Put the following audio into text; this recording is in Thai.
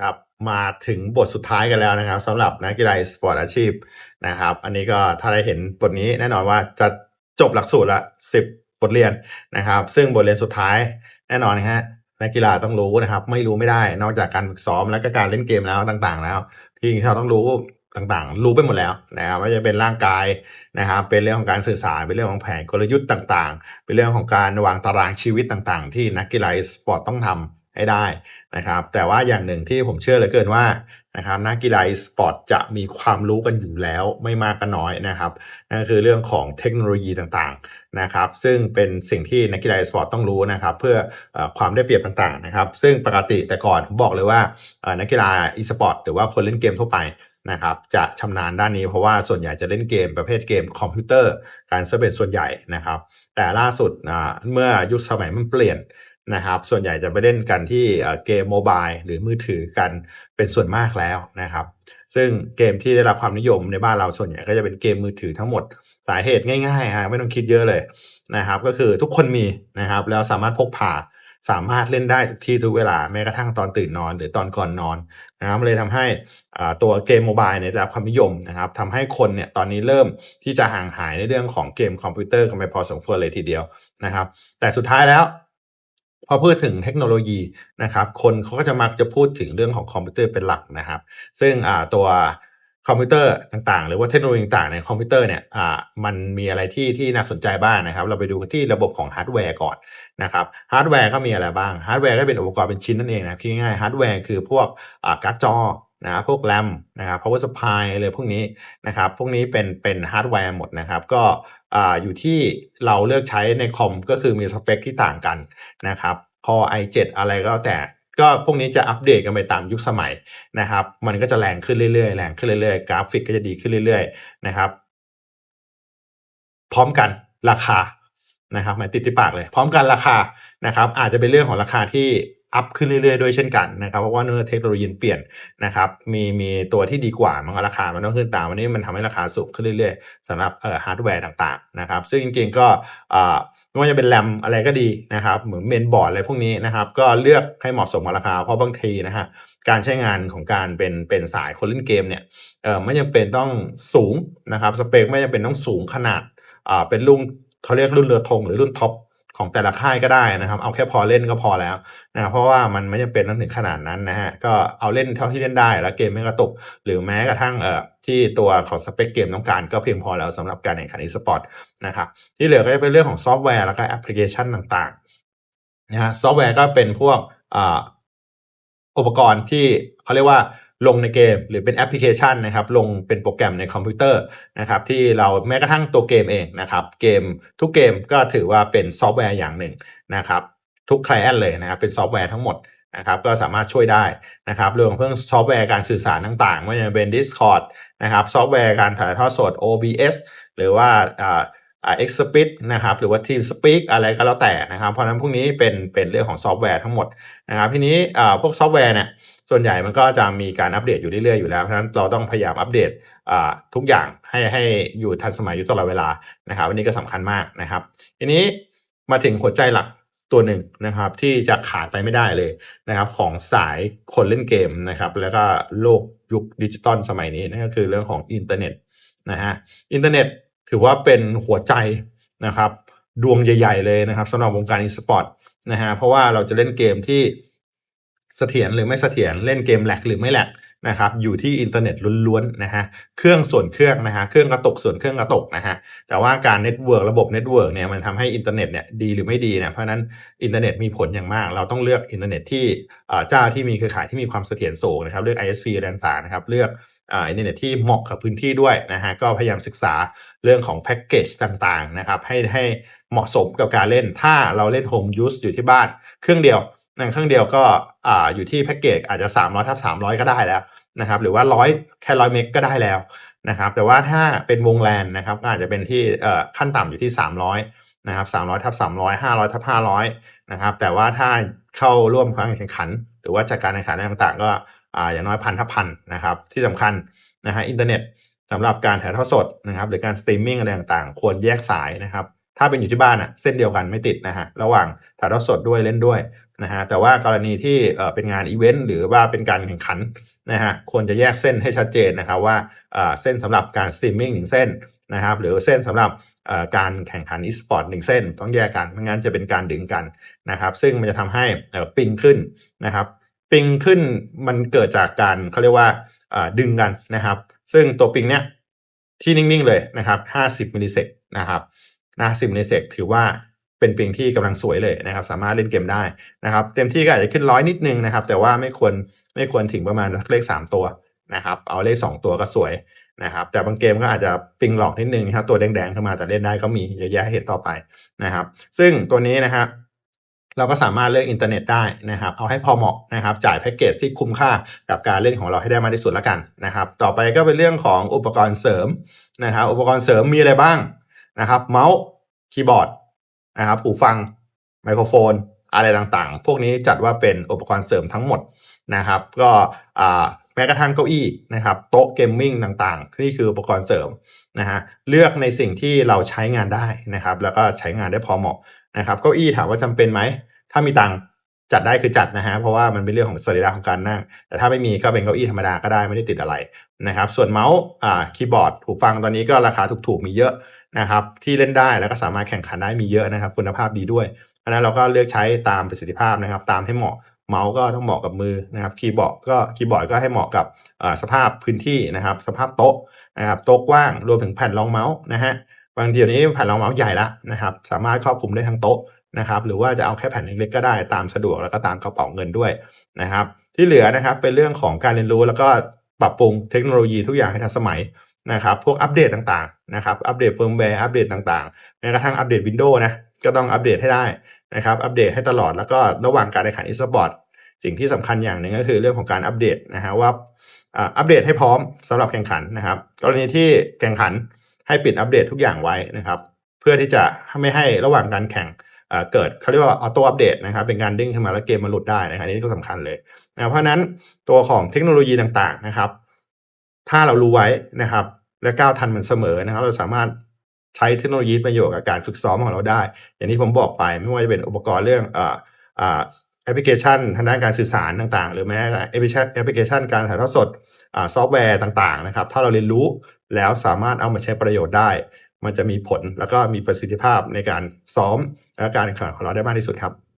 ครับมาถึงบทสุดท้ายกันแล้วนะครับสำหรับนักกีฬาสปอร์ตอาชีพนะครับ อันนี้ก็ถ้าได้เห็นบทนี้แน่นอนว่าจะจบหลักสูตรละ10บทเรียนนะครับ ซึ่งบทเรียนสุดท้ายแน่นอนนะฮะนักกีฬาต้องรู้นะครับ ไม่รู้ไม่ได้ นอกจากการฝึกซ้อมและก็การเล่นเกมแล้วต่างๆ แล้วที่เราต้องรู้ต่างๆ รู้ไปหมดแล้วนะครับว่าจะเป็นร่างกายนะครับ เป็นเรื่องของการสื่อสารเป็นเรื่องของแผนกลยุทธ์ต่างๆ เป็นเรื่องของการวางตารางชีวิตต่างๆ ที่นักกีฬาสปอร์ตต้องทำ ให้ได้นะครับ แต่ว่าอย่างหนึ่งที่ผมเชื่อเหลือเกินว่านะครับนักกีฬาสปอร์ตจะมีความรู้กันอยู่แล้วไม่มากก็น้อยนะครับนั่นคือเรื่องของเทคโนโลยีต่างๆนะครับ ซึ่งเป็นสิ่งที่นักกีฬาสปอร์ตต้องรู้นะครับ เพื่ออความได้เปรียบต่างๆนะครับ ซึ่งปกติแต่ก่อนผมบอกเลยว่านักกีฬาอีสปอร์ตหรือว่าคนเล่นเกมทั่วไปนะครับจะชำนาญด้านนี้เพราะว่าส่วนใหญ่จะเล่นเกมประเภทเกมคอมพิวเตอร์การซะเป็นส่วนใหญ่นะครับ แต่ล่าสุดเมื่อยุคสมัยมันเปลี่ยน นะครับ ส่วนใหญ่จะไปเล่นกันที่เกมโมบายหรือมือถือกันเป็นส่วนมากแล้วนะครับ ซึ่งเกมที่ได้รับความนิยมในบ้านเราส่วนใหญ่ก็จะเป็นเกมมือถือทั้งหมดสาเหตุง่ายๆฮะไม่ต้องคิดเยอะเลยนะครับ ก็คือทุกคนมีนะครับแล้วสามารถพกพาสามารถเล่นได้ทุกที่ทุกเวลาแม้กระทั่งตอนตื่นนอนหรือตอนก่อนนอนนะครับเลยทำให้ตัวเกมโมบายเนี่ยได้รับความนิยมนะครับทำให้คนเนี่ยตอนนี้เริ่มที่จะห่างหายในเรื่องของเกมคอมพิวเตอร์กันไปพอสมควรเลยทีเดียวนะครับ แต่สุดท้ายแล้ว พอพูดถึงเทคโนโลยีนะครับ คนเขาก็จะมักจะพูดถึงเรื่องของคอมพิวเตอร์เป็นหลักนะครับ ซึ่งตัวคอมพิวเตอร์ต่างๆ หรือว่าเทคโนโลยีต่างๆในคอมพิวเตอร์เนี่ยอ่ามันมีอะไรที่ที่น่าสนใจบ้างนะครับ เราไปดูที่ระบบของฮาร์ดแวร์ก่อนนะครับฮาร์ดแวร์ก็มีอะไรบ้างฮาร์ดแวร์ก็เป็นอุปกรณ์เป็นชิ้นนั่นเองนะที่ง่ายๆฮาร์ดแวร์คือพวกอ่าการ์ดจอ นะครับพวกแรมนะครับ power supply อะไรพวกนี้นะครับ พวกนี้เป็นเป็นฮาร์ดแวร์หมดนะครับ ก็อ่าอยู่ที่เราเลือกใช้ในคอมก็คือมีสเปคที่ต่างกันนะครับ Core i7 อะไรก็แล้วแต่ก็พวกนี้จะอัปเดตกันไปตามยุคสมัยนะครับ มันก็จะแรงขึ้นเรื่อยๆ แรงขึ้นเรื่อยๆ กราฟิกก็จะดีขึ้นเรื่อยๆ นะครับ พร้อมกันราคานะครับหมายติดที่ปากเลย พร้อมกันราคานะครับ อาจจะเป็นเรื่องของราคาที่ อัพขึ้นเรื่อยๆด้วยเช่นกันนะครับเพราะว่าเนื้อเทคโนโลยีเปลี่ยนนะครับมีมีตัวที่ดีกว่ามันก็ราคามันต้องขึ้นตามวันนี้มันทำให้ราคาสูงขึ้นเรื่อยๆสำหรับเอ่อฮาร์ดแวร์ต่างๆนะครับซึ่งจริงๆก็อ่าไม่ว่าจะเป็นแรมอะไรก็ดีนะครับเหมือนเมนบอร์ดอะไรพวกนี้นะครับก็เลือกให้เหมาะสมกับราคา เพราะบางทีนะฮะการใช้งานของการเป็นเป็นสายคนเล่นเกมเนี่ยเอ่อไม่จำเป็นต้องสูงนะครับสเปคไม่จำเป็นต้องสูงขนาดอ่าเป็นรุ่นเขาเรียกรุ่นเรือธงหรือรุ่นท็อป ของแต่ละค่ายก็ได้นะครับ เอาแค่พอเล่นก็พอแล้วนะเพราะว่ามันไม่จำเป็นต้องถึงขนาดนั้นนะฮะก็เอาเล่นเท่าที่เล่นได้แล้วเกมไม่กระตุก หรือแม้กระทั่งเอ่อที่ตัวของสเปคเกมต้องการก็เพียงพอแล้วสำหรับการแข่งขันอีสปอร์ตนะครับที่เหลือก็จะเป็นเรื่องของซอฟต์แวร์แล้วก็แอปพลิเคชันต่างๆนะฮะซอฟต์แวร์ก็เป็นพวกอ่าอุปกรณ์ที่เขาเรียกว่า ลงในเกม หรือเป็นแอปพลิเคชันนะครับ ลงเป็นโปรแกรมในคอมพิวเตอร์นะครับ ที่เราแม้กระทั่งตัวเกมเองนะครับ เกมทุกเกมก็ถือว่าเป็นซอฟต์แวร์อย่างหนึ่งนะครับ ทุก client เลยนะครับ เป็นซอฟต์แวร์ทั้งหมดนะครับ ก็สามารถช่วยได้นะครับ เรื่องของเรื่องซอฟต์แวร์การสื่อสารต่างๆไม่ว่าจะเป็น Discord นะครับ ซอฟต์แวร์การถ่ายทอดสด OBS หรือว่า อ่าอ่า Xpeak นะครับหรือว่า TeamSpeak อะไรก็แล้วแต่นะครับ เพราะนั้นพวกนี้เป็นเป็นเรื่องของซอฟต์แวร์ทั้งหมดนะครับทีนี้อ่าพวกซอฟต์แวร์เนี่ยส่วนใหญ่มันก็จะมีการอัปเดตอยู่เรื่อยๆอยู่แล้วเพราะฉะนั้นเราต้องพยายามอัปเดตอ่าทุกอย่างให้ให้อยู่ทันสมัยอยู่ตลอดเวลานะครับอันนี้ก็สำคัญมากนะครับ ทีนี้มาถึงหัวใจหลักตัวหนึ่งนะครับที่จะขาดไปไม่ได้เลยนะครับ ของสายคนเล่นเกมนะครับ แล้วก็โลกยุคดิจิตอลสมัยนี้นั่นก็คือเรื่องของอินเทอร์เน็ตนะฮะอินเทอร์เน็ต ถือว่าเป็นหัวใจนะครับดวงใหญ่ ๆ เลยนะครับสำหรับวงการอีสปอร์ตนะฮะเพราะว่าเราจะเล่นเกมที่เสถียรหรือไม่เสถียรเล่นเกมแหลกหรือไม่แหลก นะครับอยู่ที่อินเทอร์เน็ตล้วนๆนะฮะเครื่องส่วนเครื่องนะฮะเครื่องกระตกส่วนเครื่องกระตกนะฮะแต่ว่าการเน็ตเวิร์กระบบเน็ตเวิร์กเนี่ยมันทำให้อินเทอร์เน็ตเนี่ยดีหรือไม่ดีเนี่ยเพราะนั้นอินเทอร์เน็ตมีผลอย่างมาก เราต้องเลือกอินเทอร์เน็ตที่เจ้าที่มีเครือข่ายที่มีความเสถียรสูงนะครับเลือก ISP อะไรต่างๆนะครับเลือกอ่าอินเทอร์เน็ตที่เหมาะกับพื้นที่ด้วยนะฮะก็พยายามศึกษาเรื่องของแพ็กเกจต่างๆนะครับให้ให้เหมาะสมกับการเล่นถ้าเราเล่นโฮมยูสอยู่ที่บ้านเครื่องเดียว นั่นเครื่องเดียวก็อ่าอยู่ที่แพ็กเกจอาจจะ 300ทับ300 ก็ได้แล้วนะครับ หรือว่า100แค่100เมกก็ได้แล้วนะครับ แต่ว่าถ้าเป็นวงแลนนะครับก็อาจจะเป็นที่เอ่อขั้นต่ำอยู่ที่ 300นะครับ300ทับ300 500ทับ500นะครับแต่ว่าถ้าเข้าร่วมการแข่งขัน หรือว่าจัดการแข่งขันอะไรต่างๆ ก็อ่าอย่างน้อยพันทับพันนะครับที่สำคัญนะฮะอินเทอร์เน็ตสำหรับการถ่ายทอดสดนะครับหรือการสตรีมมิ่งอะไรต่างๆ ควรแยกสายนะครับถ้าเป็นอยู่ที่บ้านอะเส้นเดียวกันไม่ติดนะฮะระหว่างถ่ายทอดสดด้วยเล่นด้วย นะฮะแต่ว่ากรณีที่เป็นงานอีเวนต์หรือว่าเป็นการแข่งขันนะฮะควรจะแยกเส้นให้ชัดเจนนะครับว่าเส้นสำหรับการสตรีมมิ่งหนึ่งเส้นนะครับหรือเส้นสำหรับการแข่งขันอีสปอร์ตหนึ่งเส้น ต้องแยกกันไม่งั้นจะเป็นการดึงกันนะครับซึ่งมันจะทำให้ปิงขึ้นนะครับปิงขึ้นมันเกิดจากการเขาเรียกว่าดึงกันนะครับ ซึ่งตัวปิงเนี้ยที่นิ่งๆเลยนะครับ 50มิลลิเซกนะครับนะ10มิลลิเซกถือว่า เป็นปิงที่กำลังสวยเลยนะครับ สามารถเล่นเกมได้นะครับ เต็มที่ก็อาจจะขึ้นร้อยนิดนึงนะครับ แต่ว่าไม่ควรไม่ควรถึงประมาณเลข 3 ตัวนะครับ เอาเลข 2 ตัวก็สวยนะครับ แต่บางเกมก็อาจจะปิงหลอกนิดนึงนะครับตัวแดงๆขึ้นมาแต่เล่นได้ก็มีเยอะแยะให้เห็นต่อไปนะครับ ซึ่งตัวนี้นะครับเราก็สามารถเลือกอินเทอร์เน็ตได้นะครับ เอาให้พอเหมาะนะครับ จ่ายแพ็กเกจที่คุ้มค่ากับการเล่นของเราให้ได้มากที่สุดแล้วกันนะครับ ต่อไปก็เป็นเรื่องของอุปกรณ์เสริมนะครับ อุปกรณ์เสริมมีอะไรบ้างนะครับ เมาส์คีย์บอร์ด นะครับหูฟังไมโครโฟนอะไรต่างๆ พวกนี้จัดว่าเป็นอุปกรณ์เสริมทั้งหมดนะครับ ก็แม้กระทั่งเก้าอี้นะครับ โต๊ะเกมมิ่งต่างๆ นี่คืออุปกรณ์เสริมนะฮะเลือกในสิ่งที่เราใช้งานได้นะครับ แล้วก็ใช้งานได้พอเหมาะนะครับ เก้าอี้ถามว่าจำเป็นไหม ถ้ามีตังค์ จัดได้คือจัดนะฮะเพราะว่ามันเป็นเรื่องของสรีระของการนั่ง แต่ถ้าไม่มีก็เป็นเก้าอี้ธรรมดาก็ได้ไม่ได้ติดอะไรนะครับ ส่วนเมาส์อ่าคีย์บอร์ดหูฟังตอนนี้ก็ราคาถูกๆมีเยอะนะครับที่เล่นได้แล้วก็สามารถแข่งขันได้มีเยอะนะครับ คุณภาพดีด้วยเพราะนั้นเราก็เลือกใช้ตามประสิทธิภาพนะครับ ตามให้เหมาะเมาส์ก็ต้องเหมาะกับมือนะครับคีย์บอร์ดก็คีย์บอร์ดก็ให้เหมาะกับสภาพพื้นที่นะครับ สภาพโต๊ะนะครับโต๊ะกว้างรวมถึงแผ่นรองเมาส์นะฮะบางทีเดี๋ยวนี้แผ่นรองเมาส์ใหญ่ละนะครับ สามารถครอบคลุมได้ทั้งโต๊ะ นะครับหรือว่าจะเอาแค่แผ่นเล็กๆก็ได้ตามสะดวกแล้วก็ตามกระเป๋าเงินด้วยนะครับ ที่เหลือนะครับเป็นเรื่องของการเรียนรู้แล้วก็ปรับปรุงเทคโนโลยีทุกอย่างให้ทันสมัยนะครับ พวกอัปเดตต่างๆนะครับอัปเดตเฟิร์มแวร์อัปเดตต่างๆแม้กระทั่งอัปเดตวินโดว์นะก็ต้องอัปเดตให้ได้นะครับ อัปเดตให้ตลอดแล้วก็ระหว่างการแข่งขันอีสปอร์ตสิ่งที่สำคัญอย่างหนึ่งก็คือเรื่องของการอัปเดตนะฮะว่าอัปเดตให้พร้อมสำหรับแข่งขันนะครับ กรณีที่แข่งขันให้ปิดอัปเดตทุกอย่างไว้นะครับ เพื่อที่จะไม่ให้ระหว่างการแข่ง เกิดเขาเรียกว่าออโต้อัปเดตนะครับเป็นการเด้งขึ้นมาแล้วเกมมันหลุดได้นะครับอันนี่ก็สำคัญเลยนะเพราะนั้นตัวของเทคโนโลยีต่างๆนะครับ ถ้าเรารู้ไว้นะครับ และก้าวทันมันเสมอนะครับ เราสามารถใช้เทคโนโลยีประโยชน์กับการฝึกซ้อมของเราได้ อย่างที่ผมบอกไปไม่ว่าจะเป็นอุปกรณ์เรื่องเอ่อแอปพลิเคชันทางด้านการสื่อสารต่างๆ หรือแม้แอปพลิเคชันแอปพลิเคชันการถ่ายทอดสดซอฟต์แวร์ต่างๆนะครับ ถ้าเราเรียนรู้แล้วสามารถเอามาใช้ประโยชน์ได้ มันจะมีผลแล้วก็มีประสิทธิภาพในการซ้อม และการแข่งขันของเราได้มากที่สุดครับ